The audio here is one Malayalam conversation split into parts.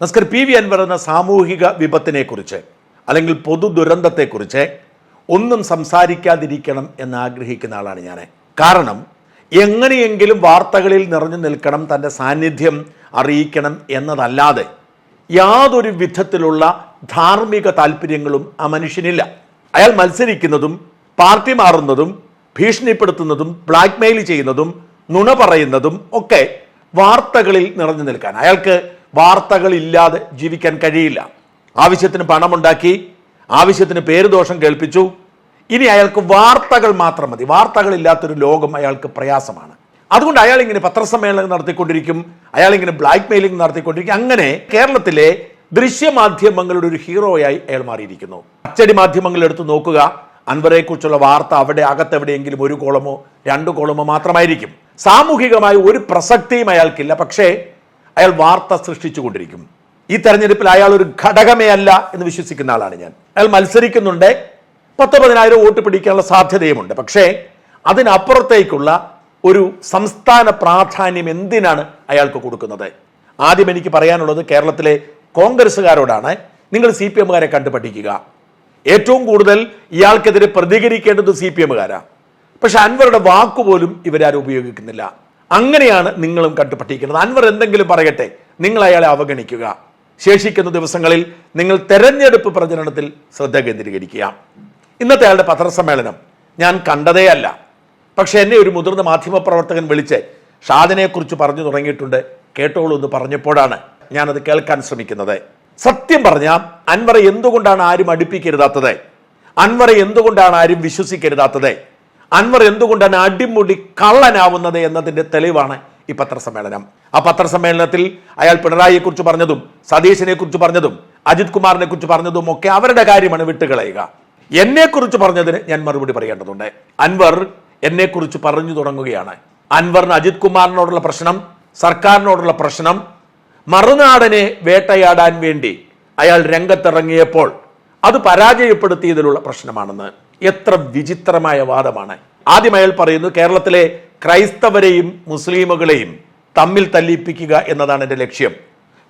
നസ്കർ പി വി അൻവർ എന്ന സാമൂഹിക വിപത്തിനെക്കുറിച്ച് അല്ലെങ്കിൽ പൊതു ദുരന്തത്തെക്കുറിച്ച് ഒന്നും സംസാരിക്കാതിരിക്കണം എന്ന് ആഗ്രഹിക്കുന്ന ആളാണ് ഞാൻ. കാരണം എങ്ങനെയെങ്കിലും വാർത്തകളിൽ നിറഞ്ഞു നിൽക്കണം തന്റെ സാന്നിധ്യം അറിയിക്കണം എന്നതല്ലാതെ യാതൊരു വിധത്തിലുള്ള ധാർമ്മിക താല്പര്യങ്ങളും ആ മനുഷ്യനില്ല. അയാൾ മത്സരിക്കുന്നതും പാർട്ടി മാറുന്നതും ഭീഷണിപ്പെടുത്തുന്നതും ബ്ലാക്ക്മെയിൽ ചെയ്യുന്നതും നുണ പറയുന്നതും ഒക്കെ വാർത്തകളിൽ നിറഞ്ഞു നിൽക്കാൻ. അയാൾക്ക് വാർത്തകളില്ലാതെ ജീവിക്കാൻ കഴിയില്ല. ആവശ്യത്തിന് പണമുണ്ടാക്കി ആവശ്യത്തിന് പേരുദോഷം കേൾപ്പിച്ചു. ഇനി അയാൾക്ക് വാർത്തകൾ മാത്രം മതി. വാർത്തകളില്ലാത്തൊരു ലോകം അയാൾക്ക് പ്രയാസമാണ്. അതുകൊണ്ട് അയാൾ ഇങ്ങനെ പത്രസമ്മേളനം നടത്തിക്കൊണ്ടിരിക്കും അയാൾ ഇങ്ങനെ ബ്ലാക്ക് മെയിലിംഗ് നടത്തിക്കൊണ്ടിരിക്കും. അങ്ങനെ കേരളത്തിലെ ദൃശ്യമാധ്യമങ്ങളുടെ ഒരു ഹീറോയായി അയാൾ മാറിയിരിക്കുന്നു. അച്ചടി മാധ്യമങ്ങൾ എടുത്ത് നോക്കുക. അൻവറെ കുറിച്ചുള്ള വാർത്ത അവിടെ അകത്തെവിടെയെങ്കിലും ഒരു കോളമോ രണ്ട് കോളമോ മാത്രമായിരിക്കും. സാമൂഹികമായ ഒരു പ്രസക്തിയും അയാൾക്കില്ല. പക്ഷേ അയാൾ വാർത്ത സൃഷ്ടിച്ചുകൊണ്ടിരിക്കും. ഈ തെരഞ്ഞെടുപ്പിൽ അയാൾ ഒരു ഘടകമേ അല്ല എന്ന് വിശ്വസിക്കുന്ന ആളാണ് ഞാൻ. അയാൾ മത്സരിക്കുന്നുണ്ട്. പത്ത് പതിനായിരം വോട്ട് പിടിക്കാനുള്ള സാധ്യതയുമുണ്ട്. പക്ഷേ അതിനപ്പുറത്തേക്കുള്ള ഒരു സംസ്ഥാന പ്രാധാന്യം എന്തിനാണ് അയാൾക്ക് കൊടുക്കുന്നത്? ആദ്യം എനിക്ക് പറയാനുള്ളത് കേരളത്തിലെ കോൺഗ്രസ്സുകാരോടാണ്. നിങ്ങൾ സി പി എമ്മുകാരെ കണ്ടു പഠിക്കുക ഏറ്റവും കൂടുതൽ ഇയാൾക്കെതിരെ പ്രതികരിക്കേണ്ടത് സി പി എമ്മുകാരാണ് പക്ഷെ അൻവറുടെ വാക്കുപോലും ഇവരാരും ഉപയോഗിക്കുന്നില്ല. അങ്ങനെയാണ് നിങ്ങളും കണ്ടു പഠിക്കുന്നത് അൻവർ എന്തെങ്കിലും പറയട്ടെ നിങ്ങൾ അയാളെ അവഗണിക്കുക. ശേഷിക്കുന്ന ദിവസങ്ങളിൽ നിങ്ങൾ തെരഞ്ഞെടുപ്പ് പ്രചരണത്തിൽ ശ്രദ്ധ കേന്ദ്രീകരിക്കുക. ഇന്നത്തെ അയാളുടെ പത്രസമ്മേളനം ഞാൻ കണ്ടതേ അല്ല പക്ഷെ എന്നെ ഒരു മുതിർന്ന മാധ്യമപ്രവർത്തകൻ വിളിച്ച് ഷാദിനെക്കുറിച്ച് പറഞ്ഞു തുടങ്ങിയിട്ടുണ്ട്. കേട്ടോളൂ എന്ന് പറഞ്ഞപ്പോഴാണ് ഞാനത് കേൾക്കാൻ ശ്രമിക്കുന്നത്. സത്യം പറഞ്ഞാൽ അൻവറെ എന്തുകൊണ്ടാണ് ആരും അടുപ്പിക്കരുതാത്തത്? അൻവറെ എന്തുകൊണ്ടാണ് ആരും വിശ്വസിക്കരുതാത്തത്? അൻവർ എന്തുകൊണ്ടാണ് അടിമുടി കള്ളനാവുന്നത് എന്നതിന്റെ തെളിവാണ് ഈ പത്രസമ്മേളനം. ആ പത്രസമ്മേളനത്തിൽ അയാൾ പിണറായിയെക്കുറിച്ച് പറഞ്ഞതും സതീശനെ കുറിച്ച് പറഞ്ഞതും അജിത് കുമാറിനെ കുറിച്ച് പറഞ്ഞതും ഒക്കെ അവരുടെ കാര്യമാണ് വിട്ടുകളയുക. എന്നെ കുറിച്ച് പറഞ്ഞതിന് ഞാൻ മറുപടി പറയേണ്ടതുണ്ട്. അൻവർ എന്നെ കുറിച്ച് പറഞ്ഞു തുടങ്ങുകയാണ്. അൻവറിന് അജിത് കുമാറിനോടുള്ള പ്രശ്നം സർക്കാരിനോടുള്ള പ്രശ്നം മറുനാടനെ വേട്ടയാടാൻ വേണ്ടി അയാൾ രംഗത്തിറങ്ങിയപ്പോൾ അത് പരാജയപ്പെടുത്തിയതിലുള്ള പ്രശ്നമാണെന്ന്. എത്ര വിചിത്രമായ വാദമാണ്. ആദ്യം അയാൾ പറയുന്നു കേരളത്തിലെ ക്രൈസ്തവരെയും മുസ്ലിമുകളെയും തമ്മിൽ തല്ലിപ്പിക്കുക എന്നതാണ് എന്റെ ലക്ഷ്യം.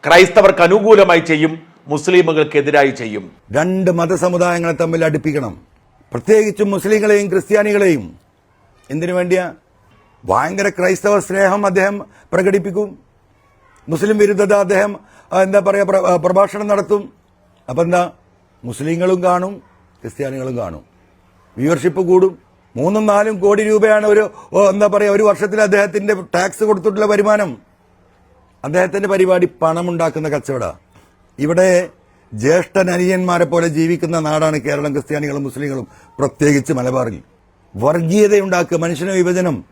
ക്രൈസ്തവർക്ക് അനുകൂലമായി ചെയ്യും മുസ്ലിമുകൾക്കെതിരായി ചെയ്യും. രണ്ട് മതസമുദായങ്ങളെ തമ്മിൽ അടുപ്പിക്കണം. പ്രത്യേകിച്ചും മുസ്ലിങ്ങളെയും ക്രിസ്ത്യാനികളെയും. എന്തിനു വേണ്ടിയാ? ഭയങ്കര ക്രൈസ്തവ സ്നേഹം അദ്ദേഹം പ്രകടിപ്പിക്കും. മുസ്ലിം വിരുദ്ധത അദ്ദേഹം എന്താ പറയുക പ്രഭാഷണം നടത്തും. അപ്പം എന്താ മുസ്ലിങ്ങളും കാണും ക്രിസ്ത്യാനികളും കാണും. വ്യൂവർഷിപ്പ് കൂടും. മൂന്നും നാലും കോടി രൂപയാണ് ഒരു എന്താ പറയുക ഒരു വർഷത്തിൽ അദ്ദേഹത്തിന്റെ ടാക്സ് കൊടുത്തിട്ടുള്ള വരുമാനം. അദ്ദേഹത്തിന്റെ പരിപാടി പണമുണ്ടാക്കുന്ന കച്ചവട. ഇവിടെ ജ്യേഷ്ഠനനിയന്മാരെ പോലെ ജീവിക്കുന്ന നാടാണ് കേരളം ക്രിസ്ത്യാനികളും മുസ്ലിങ്ങളും പ്രത്യേകിച്ച് മലബാറിൽ. വർഗീയതയുണ്ടാക്കുക മനുഷ്യന വിഭജനം.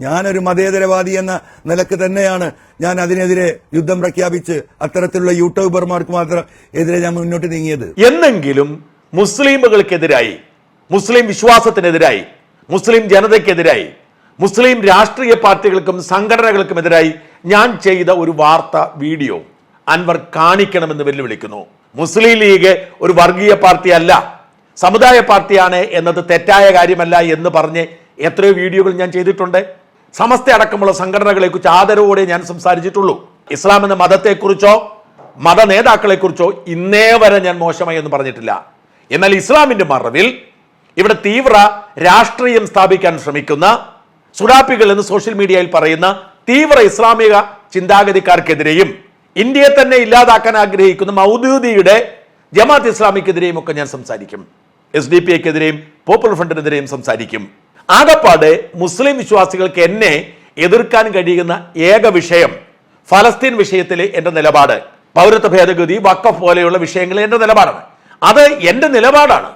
ഞാനൊരു മതേതരവാദി എന്ന നിലയ്ക്ക് തന്നെയാണ് ഞാൻ അതിനെതിരെ യുദ്ധം പ്രഖ്യാപിച്ച് അത്തരത്തിലുള്ള യൂട്യൂബർമാർക്ക് മാത്രം എതിരെ ഞാൻ മുന്നോട്ട് നീങ്ങിയത്. എന്നെങ്കിലും മുസ്ലിമുകൾക്കെതിരായി മുസ്ലിം വിശ്വാസത്തിനെതിരായി മുസ്ലിം ജനതയ്ക്കെതിരായി മുസ്ലിം രാഷ്ട്രീയ പാർട്ടികൾക്കും സംഘടനകൾക്കും സംഘടനകൾക്കുമെതിരായി ഞാൻ ചെയ്ത ഒരു വാർത്ത വീഡിയോ അൻവർ കാണിക്കണമെന്ന് വെല്ലുവിളിക്കുന്നു. മുസ്ലിം ലീഗ് ഒരു വർഗീയ പാർട്ടിയല്ല സമുദായ പാർട്ടിയാണ് എന്നത് തെറ്റായ കാര്യമല്ല എന്ന് പറഞ്ഞ് എത്രയോ വീഡിയോകൾ ഞാൻ ചെയ്തിട്ടുണ്ട്. സമസ്ത അടക്കമുള്ള സംഘടനകളെ കുറിച്ച് ആദരവോടെ ഞാൻ സംസാരിച്ചിട്ടുള്ളൂ. ഇസ്ലാം എന്ന മതത്തെക്കുറിച്ചോ മത നേതാക്കളെക്കുറിച്ചോ ഇന്നേ വരെ ഞാൻ മോശമായി എന്ന് പറഞ്ഞിട്ടില്ല. എന്നാൽ ഇസ്ലാമിന്റെ മറവിൽ ഇവിടെ തീവ്ര രാഷ്ട്രീയം സ്ഥാപിക്കാൻ ശ്രമിക്കുന്ന സുഡാപ്പികൾ എന്ന് സോഷ്യൽ മീഡിയയിൽ പറയുന്ന തീവ്ര ഇസ്ലാമിക ചിന്താഗതിക്കാർക്കെതിരെയും ഇന്ത്യയെ തന്നെ ഇല്ലാതാക്കാൻ ആഗ്രഹിക്കുന്ന മൗദൂദിയുടെ ജമാത്ത് ഇസ്ലാമിക്കെതിരെയും ഒക്കെ ഞാൻ സംസാരിക്കും. എസ് ഡി പി എക്കെതിരെയും പോപ്പുലർ ഫ്രണ്ടിനെതിരെയും സംസാരിക്കും. ആകപ്പാട് മുസ്ലിം വിശ്വാസികൾക്ക് എന്നെ എതിർക്കാൻ കഴിയുന്ന ഏക വിഷയം ഫലസ്തീൻ വിഷയത്തിലെ എന്റെ നിലപാട്. പൗരത്വ ഭേദഗതി വക്കഫ് പോലെയുള്ള വിഷയങ്ങൾ എന്റെ നിലപാടാണ്. അത് എന്റെ നിലപാടാണ്.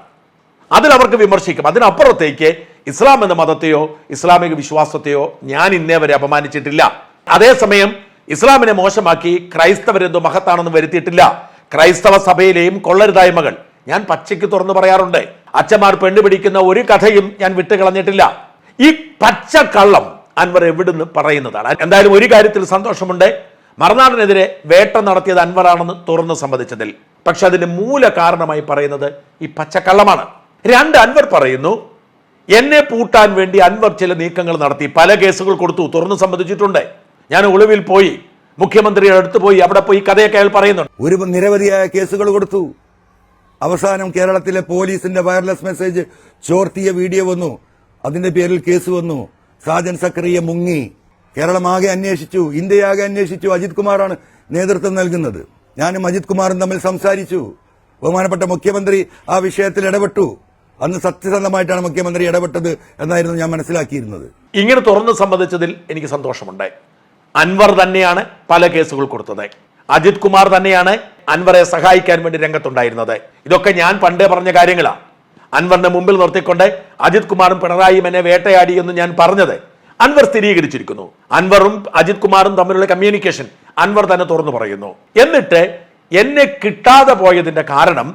അതിൽ അവർക്ക് വിമർശിക്കും. അതിനപ്പുറത്തേക്ക് ഇസ്ലാം എന്ന മതത്തെയോ ഇസ്ലാമിക വിശ്വാസത്തെയോ ഞാൻ ഇന്നേ വരെ അപമാനിച്ചിട്ടില്ല. അതേസമയം ഇസ്ലാമിനെ മോശമാക്കി ക്രൈസ്തവരെന്തോ മഹത്താണെന്ന് വരുത്തിയിട്ടില്ല. ക്രൈസ്തവ സഭയിലെയും കൊള്ളരുതായ്മകൾ. ഞാൻ പച്ചയ്ക്ക് തുറന്നു പറയാറുണ്ട്. അച്ഛന്മാർ പെണ്ണുപിടിക്കുന്ന ഒരു കഥയും ഞാൻ വിട്ടുകളഞ്ഞിട്ടില്ല. ഈ പച്ച കള്ളം അൻവർ എവിടുന്ന് പറയുന്നതാണ്? എന്തായാലും ഒരു കാര്യത്തിൽ സന്തോഷമുണ്ട്. മറുനാടിനെതിരെ വേട്ട നടത്തിയത് അൻവറാണെന്ന് തുറന്ന് സമ്മതിച്ചതിൽ. പക്ഷെ അതിന്റെ മൂല കാരണമായി പറയുന്നത് ഈ പച്ചക്കള്ളമാണ്. രണ്ട് അൻവർ പറയുന്നു എന്നെ പൂട്ടാൻ വേണ്ടി അൻവർ ചില നീക്കങ്ങൾ നടത്തി. പല കേസുകൾ കൊടുത്തു. തുറന്നു സംബന്ധിച്ചിട്ടുണ്ട് ഞാൻ ഒളിവിൽ പോയി. മുഖ്യമന്ത്രിയുടെ അടുത്ത് പോയി. അവിടെ പോയി കഥയൊക്കെ അയാൾ പറയുന്നുണ്ട്. ഒരു നിരവധിയായ കേസുകൾ കൊടുത്തു. അവസാനം കേരളത്തിലെ പോലീസിന്റെ വയർലെസ് മെസ്സേജ് ചോർത്തിയ വീഡിയോ വന്നു. അതിന്റെ പേരിൽ കേസ് വന്നു. സാജൻ സക്രിയ മുങ്ങി. കേരളമാകെ അന്വേഷിച്ചു. ഇന്ത്യയാകെ അന്വേഷിച്ചു. അജിത് കുമാറാണ് നേതൃത്വം നൽകുന്നത്. ഞാനും അജിത് കുമാറും തമ്മിൽ സംസാരിച്ചു. ബഹുമാനപ്പെട്ട മുഖ്യമന്ത്രി ആ വിഷയത്തിൽ ഇടപെട്ടു. അന്ന് സത്യസന്ധമായിട്ടാണ് മുഖ്യമന്ത്രി ഇടപെട്ടത് എന്നായിരുന്നു ഞാൻ മനസ്സിലാക്കിയിരുന്നത്. ഇങ്ങനെ തുറന്ന് സംബന്ധിച്ചതിൽ എനിക്ക് സന്തോഷമുണ്ട്. അൻവർ തന്നെയാണ് പല കേസുകൾ കൊടുത്തത്. അജിത് കുമാർ തന്നെയാണ് അൻവറെ സഹായിക്കാൻ വേണ്ടി രംഗത്തുണ്ടായിരുന്നത്. ഇതൊക്കെ ഞാൻ പണ്ടേ പറഞ്ഞ കാര്യങ്ങളാണ് അൻവറിനെ മുമ്പിൽ നിർത്തിക്കൊണ്ട് അജിത് കുമാറും പിണറായിയും എന്നെ വേട്ടയാടി എന്ന് ഞാൻ പറഞ്ഞത് അൻവർ സ്ഥിരീകരിച്ചിരിക്കുന്നു. അൻവറും അജിത് കുമാറും തമ്മിലുള്ള കമ്മ്യൂണിക്കേഷൻ അൻവർ തന്നെ തുറന്നു പറയുന്നു. എന്നിട്ട് എന്നെ കിട്ടാതെ പോയതിന്റെ കാരണം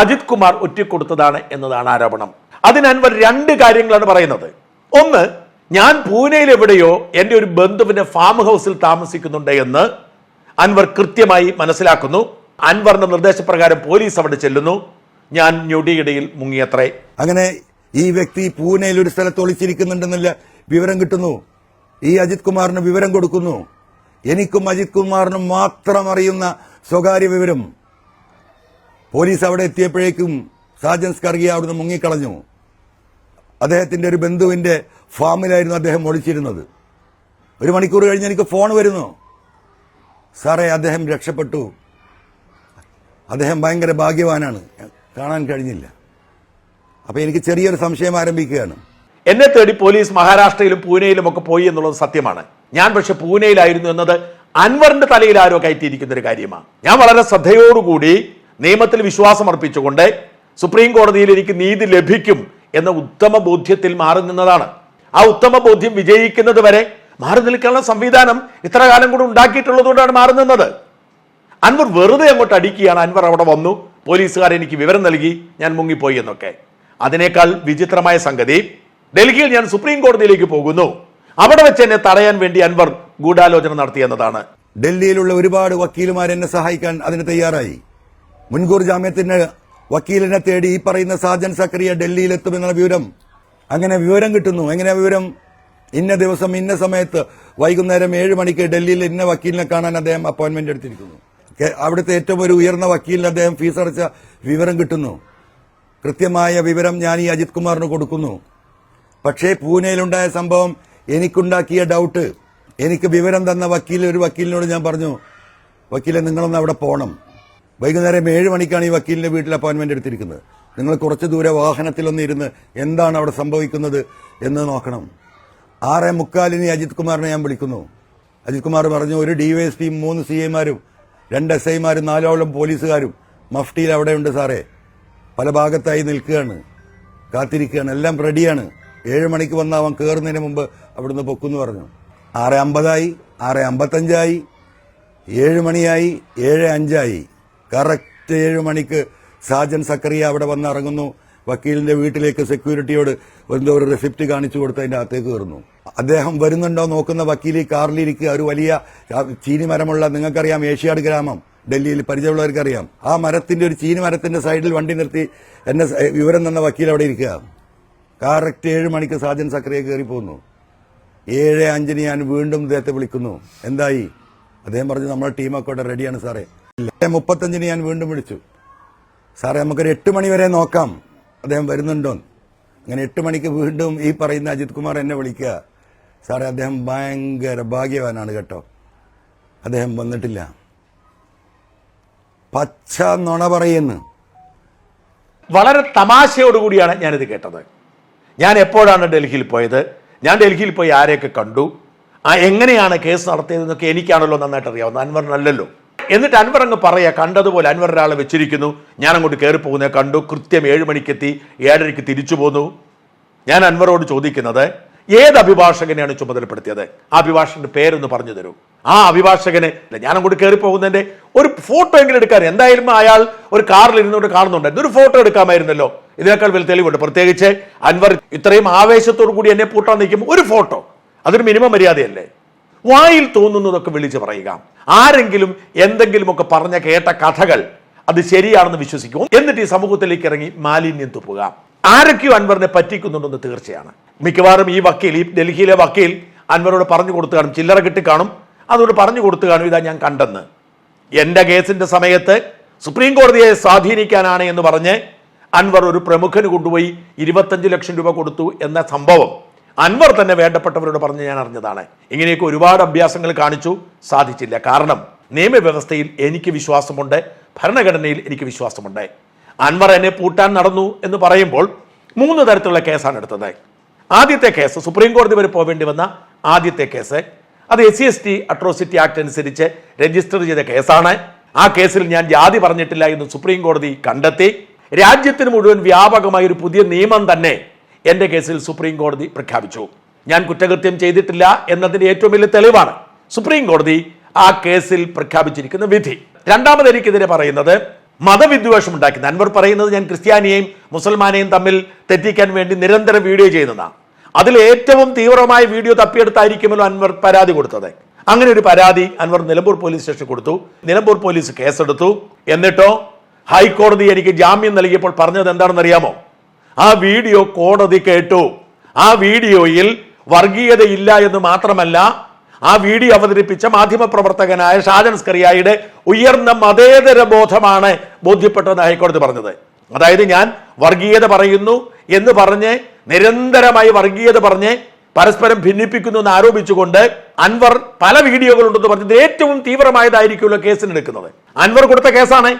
അജിത് കുമാർ ഒറ്റിക്കൊടുത്തതാണ് എന്നതാണ് ആരോപണം. അതിനൻവർ രണ്ട് കാര്യങ്ങളാണ് പറയുന്നത്. ഒന്ന് ഞാൻ പൂനെയിൽ എവിടെയോ എന്റെ ഒരു ബന്ധുവിന്റെ ഫാം ഹൗസിൽ താമസിക്കുന്നുണ്ട് എന്ന് അൻവർ കൃത്യമായി മനസ്സിലാക്കുന്നു. അൻവറിന്റെ നിർദ്ദേശപ്രകാരം പോലീസ് അവിടെ ചെല്ലുന്നു. ഞാൻ ഞൊടിയിടയിൽ മുങ്ങിയത്രേ. അങ്ങനെ ഈ വ്യക്തി പൂനെയിൽ ഒരു സ്ഥലത്ത് ഒളിച്ചിരിക്കുന്നുണ്ടെന്നുള്ള വിവരം കിട്ടുന്നു. ഈ അജിത് കുമാറിന് വിവരം കൊടുക്കുന്നു. എനിക്കും അജിത് കുമാറിനും മാത്രം അറിയുന്ന സ്വകാര്യ വിവരം. പോലീസ് അവിടെ എത്തിയപ്പോഴേക്കും സാജൻ സ്കർഗിയ അവിടുന്ന് മുങ്ങിക്കളഞ്ഞു. അദ്ദേഹത്തിന്റെ ഒരു ബന്ധുവിന്റെ ഫാമിലായിരുന്നു അദ്ദേഹം ഒളിച്ചിരുന്നത്. ഒരു മണിക്കൂർ കഴിഞ്ഞ് എനിക്ക് ഫോൺ വരുന്നു. സാറേ അദ്ദേഹം രക്ഷപ്പെട്ടു. അദ്ദേഹം ഭയങ്കര ഭാഗ്യവാനാണ്. കാണാൻ കഴിഞ്ഞില്ല. അപ്പൊ എനിക്ക് ചെറിയൊരു സംശയം ആരംഭിക്കുകയാണ്. എന്നെ തേടി പോലീസ് മഹാരാഷ്ട്രയിലും പൂനെയിലും ഒക്കെ പോയി എന്നുള്ളത് സത്യമാണ്. ഞാൻ പക്ഷെ പൂനെയിലായിരുന്നു എന്നത് അൻവറിന്റെ തലയിൽ ആരോ കയറ്റിയിരിക്കുന്ന ഒരു കാര്യമാണ്. ഞാൻ വളരെ ശ്രദ്ധയോടുകൂടി നിയമത്തിൽ വിശ്വാസം അർപ്പിച്ചുകൊണ്ട് സുപ്രീം കോടതിയിൽ എനിക്ക് നീതി ലഭിക്കും എന്ന ഉത്തമ ബോധ്യത്തിൽ മാറി നിന്നതാണ്. ആ ഉത്തമ ബോധ്യം വിജയിക്കുന്നത് വരെ മാറി നിൽക്കാനുള്ള സംവിധാനം ഇത്ര കാലം കൂടെ ഉണ്ടാക്കിയിട്ടുള്ളതുകൊണ്ടാണ് മാറി നിന്നത്. അൻവർ വെറുതെ അങ്ങോട്ട് അടിക്കുകയാണ്. അൻവർ അവിടെ വന്നു. പോലീസുകാർ എനിക്ക് വിവരം നൽകി. ഞാൻ മുങ്ങിപ്പോയി എന്നൊക്കെ. അതിനേക്കാൾ വിചിത്രമായ സംഗതി ഡൽഹിയിൽ ഞാൻ സുപ്രീം കോടതിയിലേക്ക് പോകുന്നു. അവിടെ വെച്ച് എന്നെ തടയാൻ വേണ്ടി അൻവർ ഗൂഢാലോചന നടത്തിയെന്നതാണ് ഡൽഹിയിലുള്ള ഒരുപാട് വക്കീലുമാർ എന്നെ സഹായിക്കാൻ അതിന് തയ്യാറായി. മുൻകൂർ ജാമ്യത്തിന് വക്കീലിനെ തേടി ഈ പറയുന്ന സാജൻ സക്രിയ ഡൽഹിയിലെത്തുമെന്നുള്ള വിവരം. അങ്ങനെ വിവരം കിട്ടുന്നു. എങ്ങനെ വിവരം? ഇന്ന ദിവസം ഇന്ന സമയത്ത് വൈകുന്നേരം ഏഴ് മണിക്ക് ഡൽഹിയിൽ ഇന്ന വക്കീലിനെ കാണാൻ അദ്ദേഹം അപ്പോയിന്റ്മെന്റ് എടുത്തിരിക്കുന്നു. അവിടുത്തെ ഏറ്റവും ഒരു ഉയർന്ന വക്കീലിന് അദ്ദേഹം ഫീസ് അടച്ച വിവരം കിട്ടുന്നു. കൃത്യമായ വിവരം ഞാൻ ഈ അജിത് കുമാറിന് കൊടുക്കുന്നു. പക്ഷേ പൂനെയിലുണ്ടായ സംഭവം എനിക്കുണ്ടാക്കിയ ഡൗട്ട് എനിക്ക് വിവരം തന്ന വക്കീൽ ഒരു വക്കീലിനോട് ഞാൻ പറഞ്ഞു വക്കീലെ നിങ്ങളൊന്ന് അവിടെ പോകണം വൈകുന്നേരം ഏഴ് മണിക്കാണ് ഈ വക്കീലിന്റെ വീട്ടിൽ അപ്പോയിന്റ്മെന്റ് എടുത്തിരിക്കുന്നത്. നിങ്ങൾ കുറച്ച് ദൂരെ വാഹനത്തിലൊന്ന് ഇരുന്ന് എന്താണ് അവിടെ സംഭവിക്കുന്നത് എന്ന് നോക്കണം. ആറേ മുക്കാലിന് അജിത് കുമാറിനെ ഞാൻ വിളിക്കുന്നു. അജിത് കുമാർ പറഞ്ഞു ഒരു ഡിവൈഎസ്പിയും മൂന്ന് സി ഐമാരും രണ്ട് എസ് ഐമാരും നാലോളം പോലീസുകാരും മഫ്റ്റിയിൽ അവിടെയുണ്ട് സാറേ. പല ഭാഗത്തായി നിൽക്കുകയാണ്. കാത്തിരിക്കുകയാണ്. എല്ലാം റെഡിയാണ്. ഏഴ് മണിക്ക് വന്ന അവൻ കയറുന്നതിന് മുമ്പ് അവിടുന്ന് പൊക്കുന്നു പറഞ്ഞു. ആറ് അമ്പതായി ആറ് അമ്പത്തഞ്ചായി ഏഴ് മണിയായി ഏഴ് അഞ്ചായി. കറക്റ്റ് ഏഴ് മണിക്ക് സാജൻ സക്കറിയ അവിടെ വന്ന് ഇറങ്ങുന്നു വക്കീലിന്റെ വീട്ടിലേക്ക് സെക്യൂരിറ്റിയോട് എന്തോ ഒരു റെസിപ്റ്റ് കാണിച്ചു കൊടുത്ത് അതിന്റെ അകത്തേക്ക് കയറുന്നു. അദ്ദേഹം വരുന്നുണ്ടോ നോക്കുന്ന വക്കീൽ ഈ കാറിലിരിക്കുക. ഒരു വലിയ ചീനി മരമുള്ള നിങ്ങൾക്കറിയാം ഏഷ്യാഡ് ഗ്രാമം. ഡൽഹിയിൽ പരിചയമുള്ളവർക്കറിയാം. ആ മരത്തിന്റെ ഒരു ചീനി മരത്തിന്റെ സൈഡിൽ വണ്ടി നിർത്തി എന്നെ വിവരം തന്ന വക്കീൽ അവിടെ ഇരിക്കുക. കറക്റ്റ് ഏഴ് മണിക്ക് സാജൻ സക്രിയ കയറി പോകുന്നു ഏഴ് അഞ്ചിന് ഞാൻ വീണ്ടും ഇദ്ദേഹത്തെ വിളിക്കുന്നു. എന്തായി? അദ്ദേഹം പറഞ്ഞു നമ്മുടെ ടീമൊക്കെ റെഡിയാണ് സാറേ. മുപ്പത്തഞ്ചിന് ഞാൻ വീണ്ടും വിളിച്ചു. സാറേ നമുക്കൊരു എട്ട് മണി വരെ നോക്കാം. അദ്ദേഹം വരുന്നുണ്ടോന്ന് അങ്ങനെ എട്ട് മണിക്ക് വീണ്ടും ഈ പറയുന്ന അജിത് കുമാർ എന്നെ വിളിക്കുക. സാറേ അദ്ദേഹം ഭയങ്കര ഭാഗ്യവാനാണ് കേട്ടോ. അദ്ദേഹം വന്നിട്ടില്ല. പച്ച നുണ പറയുന്നു. വളരെ തമാശയോടുകൂടിയാണ് ഞാനിത് കേട്ടത്. ഞാൻ എപ്പോഴാണ് ഡൽഹിയിൽ പോയത്? ഞാൻ ഡൽഹിയിൽ പോയി ആരെയൊക്കെ കണ്ടു? ആ എങ്ങനെയാണ് കേസ് നടത്തിയതെന്നൊക്കെ എനിക്കാണല്ലോ നന്നായിട്ട് അറിയാവുന്നത് അൻവറിനല്ലല്ലോ. എന്നിട്ട് അൻവർ അങ്ങ് പറയാ കണ്ടതുപോലെ അൻവർ ഒരാളെ വെച്ചിരിക്കുന്നു. ഞാൻ അങ്ങോട്ട് കയറി പോകുന്നത് കണ്ടു. കൃത്യം ഏഴ് മണിക്കെത്തി ഏഴരയ്ക്ക് തിരിച്ചു പോന്നു. ഞാൻ അൻവറോട് ചോദിക്കുന്നത് ഏത് അഭിഭാഷകനെയാണ് ചുമതലപ്പെടുത്തിയത്? ആ അഭിഭാഷകന്റെ പേരൊന്ന് പറഞ്ഞു തരൂ. ആ അഭിഭാഷകനെ അല്ല ഞാൻ അങ്ങോട്ട് കയറി പോകുന്നതിന്റെ ഒരു ഫോട്ടോ എങ്കിലും എടുക്കാൻ. എന്തായാലും അയാൾ ഒരു കാറിൽ ഇരുന്നുകൊണ്ട് കാണുന്നുണ്ടായിരുന്നു ഒരു ഫോട്ടോ എടുക്കാമായിരുന്നല്ലോ. ഇതിനേക്കാൾ വലിയ തെളിവുണ്ട്. പ്രത്യേകിച്ച് അൻവർ ഇത്രയും ആവേശത്തോടു കൂടി എന്നെ പൂട്ടാൻ നിൽക്കുമ്പോൾ ഒരു ഫോട്ടോ. അതൊരു മിനിമം മര്യാദയല്ലേ? വായിൽ തോന്നുന്നതൊക്കെ വിളിച്ച് പറയുക. ആരെങ്കിലും എന്തെങ്കിലുമൊക്കെ പറഞ്ഞ കേട്ട കഥകൾ അത് ശരിയാണെന്ന് വിശ്വസിക്കൂ. എന്നിട്ട് ഈ സമൂഹത്തിലേക്ക് ഇറങ്ങി മാലിന്യം തുപ്പുക. ആരൊക്കെയോ അൻവറിനെ പറ്റിക്കുന്നുണ്ടെന്ന് തീർച്ചയാണ്. മിക്കവാറും ഈ വക്കീൽ ഈ ഡൽഹിയിലെ വക്കീൽ അൻവറോട് പറഞ്ഞു കൊടുത്തു കാണും ചില്ലറ കിട്ടി കാണും അതോട് പറഞ്ഞു കൊടുത്തു കാണും ഇതാ ഞാൻ കണ്ടെന്ന്. എന്റെ കേസിന്റെ സമയത്ത് സുപ്രീം കോടതിയെ സ്വാധീനിക്കാനാണ് എന്ന് പറഞ്ഞ് അൻവർ ഒരു പ്രമുഖന് കൊണ്ടുപോയി ഇരുപത്തഞ്ച് ലക്ഷം രൂപ കൊടുത്തു എന്ന സംഭവം. അൻവർ തന്നെ വേണ്ടപ്പെട്ടവരോട് പറഞ്ഞ് ഞാൻ അറിഞ്ഞതാണ്. ഇങ്ങനെയൊക്കെ ഒരുപാട് അഭ്യാസങ്ങൾ കാണിച്ചു. സാധിച്ചില്ല. കാരണം നിയമവ്യവസ്ഥയിൽ എനിക്ക് വിശ്വാസമുണ്ട് ഭരണഘടനയിൽ എനിക്ക് വിശ്വാസമുണ്ട്. അൻവർ എന്നെ പൂട്ടാൻ നടന്നു എന്ന് പറയുമ്പോൾ മൂന്ന് തരത്തിലുള്ള കേസാണ് എടുത്തത്. ആദ്യത്തെ കേസ് സുപ്രീം കോടതി വരെ പോവേണ്ടി വന്ന ആദ്യത്തെ കേസ്. അത് S C S T atrocity act അനുസരിച്ച് രജിസ്റ്റർ ചെയ്ത കേസാണ്. ആ കേസിൽ ഞാൻ ജാതി പറഞ്ഞിട്ടില്ല എന്ന് സുപ്രീം കോടതി കണ്ടെത്തി. രാജ്യത്തിന് മുഴുവൻ വ്യാപകമായ ഒരു പുതിയ നിയമം തന്നെ എന്റെ കേസിൽ സുപ്രീം കോടതി പ്രഖ്യാപിച്ചു. ഞാൻ കുറ്റകൃത്യം ചെയ്തിട്ടില്ല എന്നതിന്റെ ഏറ്റവും വലിയ തെളിവാണ് സുപ്രീം കോടതി ആ കേസിൽ പ്രഖ്യാപിച്ചിരിക്കുന്ന വിധി. രണ്ടാമത് എനിക്കെതിരെ പറയുന്നത് മതവിദ്വേഷം ഉണ്ടാക്കുന്നത് അൻവർ പറയുന്നത് ഞാൻ ക്രിസ്ത്യാനിയെയും മുസൽമാനെയും തമ്മിൽ തെറ്റിക്കാൻ വേണ്ടി നിരന്തരം വീഡിയോ ചെയ്യുന്നതാണ്. അതിൽ ഏറ്റവും തീവ്രമായ വീഡിയോ തപ്പിയെടുത്തായിരിക്കുമല്ലോ അൻവർ പരാതി കൊടുത്തത്. അങ്ങനെ ഒരു പരാതി അൻവർ നിലമ്പൂർ പോലീസ് സ്റ്റേഷൻ കൊടുത്തു. നിലമ്പൂർ പോലീസ് കേസെടുത്തു. എന്നിട്ടോ ഹൈക്കോടതി എനിക്ക് ജാമ്യം നൽകിയപ്പോൾ പറഞ്ഞത് എന്താണെന്ന് അറിയാമോ ആ വീഡിയോ കോടതി കേട്ടു. ആ വീഡിയോയിൽ വർഗീയതയില്ല എന്ന് മാത്രമല്ല ആ വീഡിയോ അവതരിപ്പിച്ച മാധ്യമപ്രവർത്തകനായ ഷാജൻ സ്കറിയായിയുടെ ഉയർന്ന മതേതര ബോധമാണ് ബോധ്യപ്പെട്ടതെന്ന് ഹൈക്കോടതി പറഞ്ഞത്. അതായത് ഞാൻ വർഗീയത പറയുന്നു എന്ന് പറഞ്ഞ് നിരന്തരമായി വർഗീയത പറഞ്ഞ് പരസ്പരം ഭിന്നിപ്പിക്കുന്നു എന്ന് ആരോപിച്ചുകൊണ്ട് അൻവർ പല വീഡിയോകളുണ്ടെന്ന് പറഞ്ഞത് ഏറ്റവും തീവ്രമായതായിരിക്കുമല്ലോ കേസിനെടുക്കുന്നത്. അൻവർ കൊടുത്ത കേസാണ്.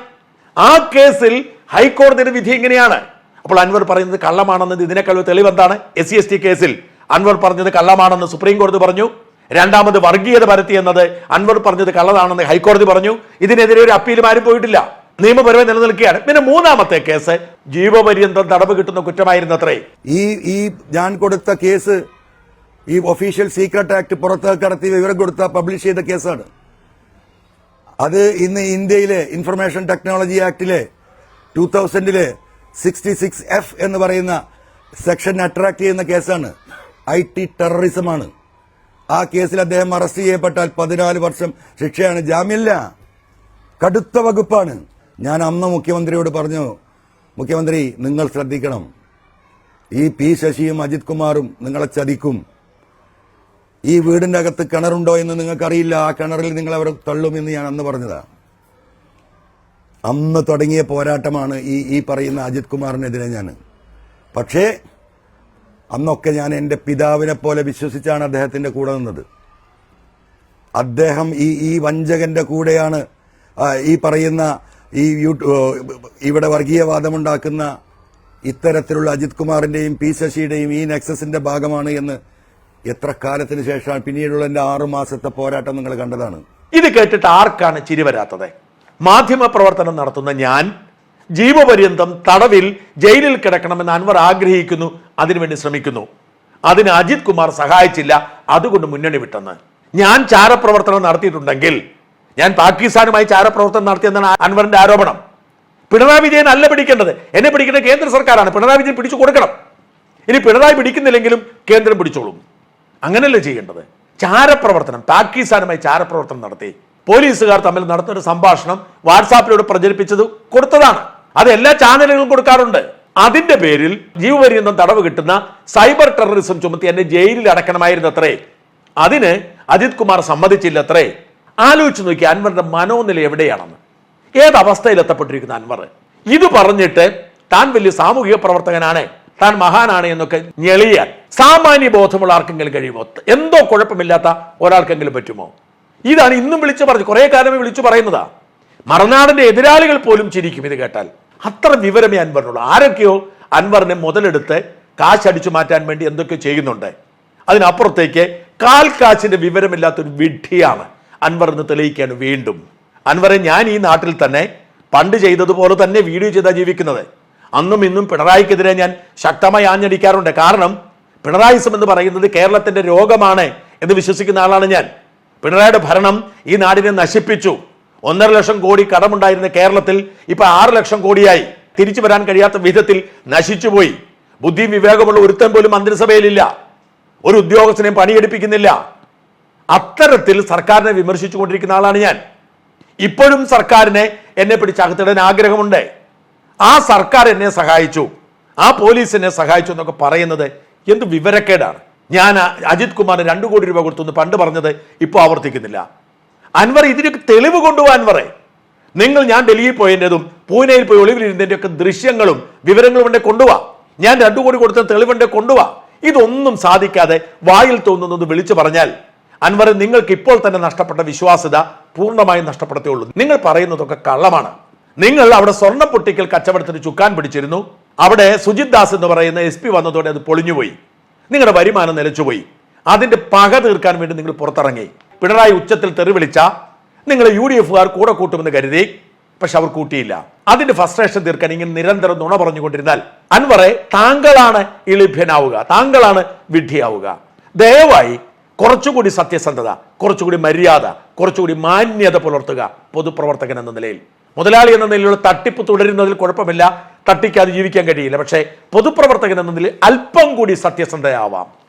ആ കേസിൽ ഹൈക്കോടതിയുടെ വിധി ഇങ്ങനെയാണ്. അപ്പോൾ അൻവർ പറയുന്നത് കള്ളമാണെന്നത് ഇതിനേക്കാൾ തെളിവെന്താണ്? എസ് സി എസ് ടി കേസിൽ അൻവർ പറഞ്ഞത് കള്ളമാണെന്ന് സുപ്രീം കോടതി പറഞ്ഞു. രണ്ടാമത് വർഗീയത പരത്തി എന്നത് അൻവർ പറഞ്ഞത് കള്ളതാണെന്ന് ഹൈക്കോടതി പറഞ്ഞു. ഇതിനെതിരെ ഒരു അപ്പീലും ആരും പോയിട്ടില്ല. നിയമപരമായി നിലനിൽക്കുകയാണ്. പിന്നെ മൂന്നാമത്തെ കേസ് ജീവപര്യന്തം തടവ് കിട്ടുന്ന കുറ്റമായിരുന്നത്രേ. ഈ ഈ ഞാൻ കൊടുത്ത കേസ് ഈ ഒഫീഷ്യൽ സീക്രട്ട് ആക്ട് പുറത്ത് കടത്തി വിവരം കൊടുത്ത പബ്ലിഷ് ചെയ്ത കേസാണ്. അത് ഇന്ന് ഇന്ത്യയിലെ ഇൻഫർമേഷൻ ടെക്നോളജി ആക്ടിലെ ടൂ തൗസൻഡിലെ സിക്സ്റ്റി സിക്സ് എഫ് എന്ന് പറയുന്ന സെക്ഷൻ അട്രാക്ട് ചെയ്യുന്ന കേസാണ്. ഐ ടി ടെററിസമാണ്. ആ കേസിൽ അദ്ദേഹം അറസ്റ്റ് ചെയ്യപ്പെട്ടാൽ പതിനാല് വർഷം ശിക്ഷയാണ്. ജാമ്യമില്ല. കടുത്ത വകുപ്പാണ്. ഞാൻ അന്ന് മുഖ്യമന്ത്രിയോട് പറഞ്ഞു മുഖ്യമന്ത്രി നിങ്ങൾ ശ്രദ്ധിക്കണം. ഈ പി ശശിയും അജിത് കുമാറും നിങ്ങളെ ചതിക്കും. ഈ വീടിന്റെ അകത്ത് കിണറുണ്ടോ എന്ന് നിങ്ങൾക്കറിയില്ല. ആ കിണറിൽ നിങ്ങൾ അവരെ തള്ളുമെന്ന് ഞാൻ അന്ന് പറഞ്ഞതാ. അന്ന് തുടങ്ങിയ പോരാട്ടമാണ് ഈ ഈ പറയുന്ന അജിത് കുമാറിനെതിരെ ഞാൻ. പക്ഷേ അന്നൊക്കെ ഞാൻ എന്റെ പിതാവിനെ പോലെ വിശ്വസിച്ചാണ് അദ്ദേഹത്തിന്റെ കൂടെ നിന്നത്. അദ്ദേഹം ഈ ഈ വഞ്ചകന്റെ കൂടെയാണ് ഈ പറയുന്ന ഈ ഇവിടെ വർഗീയവാദമുണ്ടാക്കുന്ന ഇത്തരത്തിലുള്ള അജിത് കുമാറിന്റെയും പി ശശിയുടെയും ഈ നെക്സസിന്റെ ഭാഗമാണ് എന്ന് എത്ര കാലത്തിന് ശേഷമാണ് പിന്നീടുള്ള എന്റെ ആറു മാസത്തെ പോരാട്ടം നിങ്ങൾ കണ്ടതാണ്. ഇത് കേട്ടിട്ട് ആർക്കാണ് ചിരി വരാത്തത്? മാധ്യമ പ്രവർത്തനം നടത്തുന്ന ഞാൻ ജീവപര്യന്തം തടവിൽ ജയിലിൽ കിടക്കണമെന്ന് അൻവർ ആഗ്രഹിക്കുന്നു അതിനുവേണ്ടി ശ്രമിക്കുന്നു. അതിന് അജിത് കുമാർ സഹായിച്ചില്ല അതുകൊണ്ട് മുന്നണി വിട്ടെന്ന്. ഞാൻ ചാരപ്രവർത്തനം നടത്തിയിട്ടുണ്ടെങ്കിൽ ഞാൻ പാകിസ്ഥാനുമായി ചാരപ്രവർത്തനം നടത്തിയെന്നാണ് അൻവറിന്റെ ആരോപണം. പിണറായി വിജയൻ അല്ല പിടിക്കേണ്ടത്. എന്നെ പിടിക്കേണ്ട കേന്ദ്ര സർക്കാരാണ്. പിണറായി വിജയൻ പിടിച്ചു കൊടുക്കണം. ഇനി പിണറായി പിടിക്കുന്നില്ലെങ്കിലും കേന്ദ്രം പിടിച്ചോളും. അങ്ങനെയല്ലേ ചെയ്യേണ്ടത്? ചാരപ്രവർത്തനം പാകിസ്ഥാനുമായി ചാരപ്രവർത്തനം നടത്തി. പോലീസുകാർ തമ്മിൽ നടത്തുന്ന ഒരു സംഭാഷണം വാട്സാപ്പിലൂടെ പ്രചരിപ്പിച്ചത് കൊടുത്തതാണ്. അത് എല്ലാ ചാനലുകളും കൊടുക്കാറുണ്ട്. അതിന്റെ പേരിൽ ജീവപര്യന്തം തടവ് കിട്ടുന്ന സൈബർ ടെററിസം ചുമത്തി എന്നെ ജയിലിൽ അടക്കണമായിരുന്നത്രേ അതിന് അജിത് കുമാർ സമ്മതിച്ചില്ലത്രേ. ആലോചിച്ചു നോക്കി അൻവറിന്റെ മനോനില എവിടെയാണെന്ന്. ഏത് അവസ്ഥയിൽ എത്തപ്പെട്ടിരിക്കുന്ന അൻവർ? ഇത് പറഞ്ഞിട്ട് താൻ വലിയ സാമൂഹിക പ്രവർത്തകനാണ് താൻ മഹാനാണ് എന്നൊക്കെ ഞെളിയാൻ സാമാന്യ ബോധമുള്ള ആർക്കെങ്കിലും കഴിയുമോ? എന്തോ കുഴപ്പമില്ലാത്ത ഒരാൾക്കെങ്കിലും പറ്റുമോ? ഇതാണ് ഇന്നും വിളിച്ചു പറഞ്ഞു കുറെ കാലമേ വിളിച്ചു പറയുന്നതാ. മറുനാടിന്റെ എതിരാളികൾ പോലും ചിരിക്കും ഇത് കേട്ടാൽ. അത്ര വിവരമേ അൻവറിനുള്ളൂ. ആരൊക്കെയോ അൻവറിനെ മുതലെടുത്ത് കാശടിച്ചു മാറ്റാൻ വേണ്ടി എന്തൊക്കെ ചെയ്യുന്നുണ്ട്. അതിനപ്പുറത്തേക്ക് കാൽ കാശിന്റെ വിവരമില്ലാത്തൊരു വിഡ്ഢിയാണ് അൻവർ എന്ന് തെളിയിക്കാണ് വീണ്ടും. അൻവറെ ഞാൻ ഈ നാട്ടിൽ തന്നെ പണ്ട് ചെയ്തതുപോലെ തന്നെ വീഡിയോ ചെയ്താ ജീവിക്കുന്നത്. അന്നും ഇന്നും പിണറായിക്കെതിരെ ഞാൻ ശക്തമായി ആഞ്ഞടിക്കാറുണ്ട്. കാരണം പിണറായിസം എന്ന് പറയുന്നത് കേരളത്തിന്റെ രോഗമാണ് എന്ന് വിശ്വസിക്കുന്ന ആളാണ് ഞാൻ. പിണറായിയുടെ ഭരണം ഈ നാടിനെ നശിപ്പിച്ചു. ഒന്നര ലക്ഷം കോടി കടമുണ്ടായിരുന്ന കേരളത്തിൽ ഇപ്പൊ ആറ് ലക്ഷം കോടിയായി. തിരിച്ചു വരാൻ കഴിയാത്ത വിധത്തിൽ നശിച്ചുപോയി ബുദ്ധി വിവേകമുള്ള ഒരുത്തൻ പോലും മന്ത്രിസഭയിലില്ല. ഒരു ഉദ്യോഗസ്ഥനെയും പണിയെടുപ്പിക്കുന്നില്ല. അത്തരത്തിൽ സർക്കാരിനെ വിമർശിച്ചുകൊണ്ടിരിക്കുന്ന ആളാണ് ഞാൻ. ഇപ്പോഴും സർക്കാരിനെ എന്നെ പിടിച്ച് അകത്തിടാൻ ആഗ്രഹമുണ്ട്. ആ സർക്കാർ എന്നെ സഹായിച്ചു. ആ പോലീസ് എന്നെ സഹായിച്ചു എന്നൊക്കെ പറയുന്നത് എന്ത് വിവരക്കേടാണ്? ഞാൻ അജിത് കുമാറിന് രണ്ടു കോടി രൂപ കൊടുത്തു പണ്ട് പറഞ്ഞത് ഇപ്പോൾ ആവർത്തിക്കുന്നില്ല. അൻവർ ഇതിനൊക്കെ തെളിവ് കൊണ്ടുപോകാൻ അൻവറെ. നിങ്ങൾ ഞാൻ ഡൽഹിയിൽ പോയതിന്റെതും പൂനെയിൽ പോയി ഒളിവിലിരുന്നതിന്റെ ഒക്കെ ദൃശ്യങ്ങളും വിവരങ്ങളും ഉണ്ടെ കൊണ്ടുപോവാ ഞാൻ രണ്ടു കോടി കൊടുത്ത തെളിവുണ്ടെ കൊണ്ടുപോവാ ഇതൊന്നും സാധിക്കാതെ വായിൽ തോന്നുന്നത് വിളിച്ചു പറഞ്ഞാൽ അൻവർ നിങ്ങൾക്ക് ഇപ്പോൾ തന്നെ നഷ്ടപ്പെട്ട വിശ്വാസ്യത പൂർണമായും നഷ്ടപ്പെടത്തേ ഉള്ളൂ നിങ്ങൾ പറയുന്നതൊക്കെ കള്ളമാണ്. നിങ്ങൾ അവിടെ സ്വർണ പൊട്ടിക്കൽ കച്ചവടത്തിന് ചുക്കാൻ പിടിച്ചിരുന്നു. അവിടെ സുജിത് ദാസ് എന്ന് പറയുന്ന എസ് പി വന്നതോടെ അത് പൊളിഞ്ഞുപോയി. നിങ്ങളുടെ വരുമാനം നിലച്ചുപോയി. അതിന്റെ പക തീർക്കാൻ വേണ്ടി നിങ്ങൾ പുറത്തിറങ്ങി. പിണറായി ഉച്ചത്തിൽ തെറി വിളിച്ച നിങ്ങൾ യു ഡി എഫുകാർ കൂടെ കൂട്ടുമെന്ന് കരുതി. പക്ഷെ അവർ കൂട്ടിയില്ല. അതിന്റെ ഫ്രസ്ട്രേഷൻ തീർക്കാൻ ഇങ്ങനെ നിരന്തരം നുണ പറഞ്ഞുകൊണ്ടിരുന്നാൽ അൻവറെ താങ്കളാണ് ഇളിഭ്യനാവുക താങ്കളാണ് വിഡ്ഢിയാവുക. ദയവായി കുറച്ചുകൂടി സത്യസന്ധത കുറച്ചുകൂടി മര്യാദ കുറച്ചുകൂടി മാന്യത പുലർത്തുക പൊതുപ്രവർത്തകൻ എന്ന നിലയിൽ. മുതലാളി എന്ന നിലയിലുള്ള തട്ടിപ്പ് തുടരുന്നതിൽ കുഴപ്പമില്ല. തട്ടിക്കാതെ ജീവിക്കാൻ കഴിയില്ല. പക്ഷേ പൊതുപ്രവർത്തകൻ എന്ന നിലയിൽ അല്പം കൂടി സത്യസന്ധയാവാം.